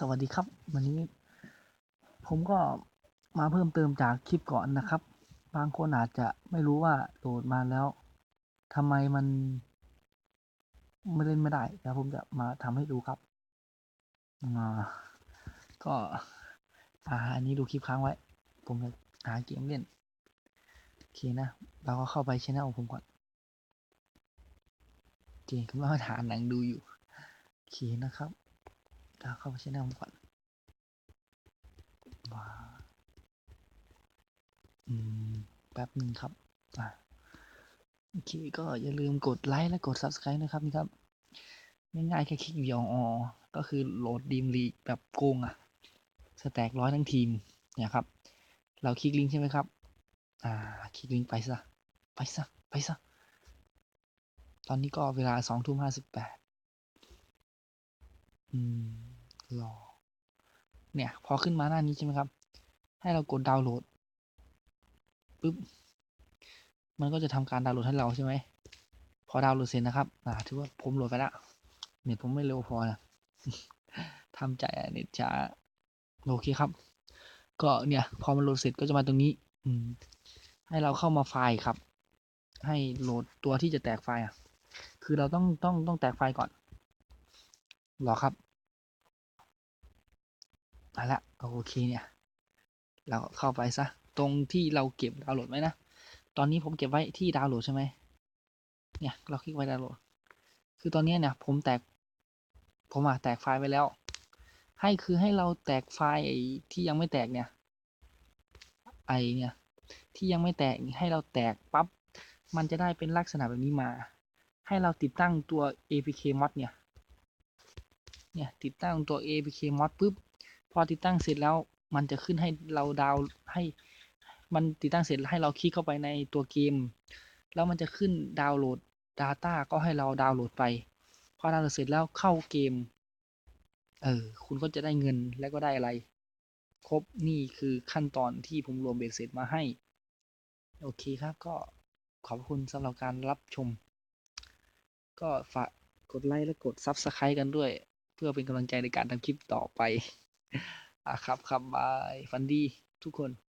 สวัสดีครับวันนี้ ผมก็มาเพิ่มเติมจากคลิปก่อนนะครับ บางคนอาจจะไม่รู้ว่าโหลดมาแล้วทำไมมันไม่เล่นไม่ได้เดี๋ยวผมจะมาทำให้ดูครับอ่าก็อ่าอันนี้ดูคลิปค้างไว้ ผมจะหาเกมเล่นโอเคนะ เราก็เข้าไปช anel ผมก่อนโอเคกำลังหาหนังดูอยู่โอเคนะครับ เราเข้าไปช anel ผมก่อนว้าอืม แป๊บหนึ่งครับอ่าโอเคก็อย่าลืมกดไลค์และกด subscribe นะครับนี่ครับง่ายๆแค่คลิกเดียวอ๋อก็คือโหลดดีมลีแบบโกงอะสแต็กร้อยทั้งทีมเนี่ยครับ เราคลิกลิงก์ใช่ไหมครับ อ่า คลิกลิงก์ไปซะ ไปซะ ไปซะ ตอนนี้ก็เวลาสองทุ่มห้าสิบแปดอืม รอ เนี่ย พอขึ้นมาหน้านี้ใช่ไหมครับ ให้เรากดดาวน์โหลดปุ๊บ มันก็จะทำการดาวน์โหลดให้เราใช่ไหม พอดาวน์โหลดเสร็จนะครับอ่าถือว่าผมโหลดไปแล้วเน็ตผมไม่เร็วพอนะทำใจอะเน็ตช้าโอเคครับ ก็เนี่ย พอมันโหลดเสร็จก็จะมาตรงนี้ อืม ให้เราเข้ามาไฟล์ครับ ให้โหลดตัวที่จะแตกไฟล์อะ คือเราต้องต้องต้องแตกไฟล์ก่อนหรอครับ มาละโอเคเนี่ย เราเข้าไปซะ ตรงที่เราเก็บดาวน์โหลดไว้นะ ตอนนี้ผมเก็บไว้ที่ดาวน์โหลดใช่ไหมเนี่ย เราคลิกไว้ดาวน์โหลด คือตอนนี้เนี่ย ผมแตก ผมอะแตกไฟล์ไว้แล้ว ให้คือให้เราแตกไฟล์ที่ยังไม่แตกเนี่ย ไอเนี่ย ที่ยังไม่แตกให้เราแตกปั๊บ มันจะได้เป็นลักษณะแบบนี้มา ให้เราติดตั้งตัว apk mod เนี่ย เนี่ยติดตั้งตัว apk mod ปุ๊บ อติดตั้งเสร็จแล้วมันจะขึ้นให้เราดาวให้ มันติดตั้งเสร็จให้เราคลิกเข้าไปในตัวเกม แล้วมันจะขึ้นดาวน์โหลด Data ก็ให้เราดาวน์โหลดไป พอดาวน์โหลดเสร็จแล้วเข้าเกม เออ คุณก็จะได้เงินและก็ได้อะไร ครบนี่คือขั้นตอนที่ผมรวมเบสเสร็จมาให้ โอเคครับก็ขอบคุณสำหรับการรับชม ก็ฝากกดไลค์และกด Subscribe กันด้วย เพื่อเป็นกำลังใจในการทำคลิปต่อไป อะครับครับบาย ฟันดีทุกคน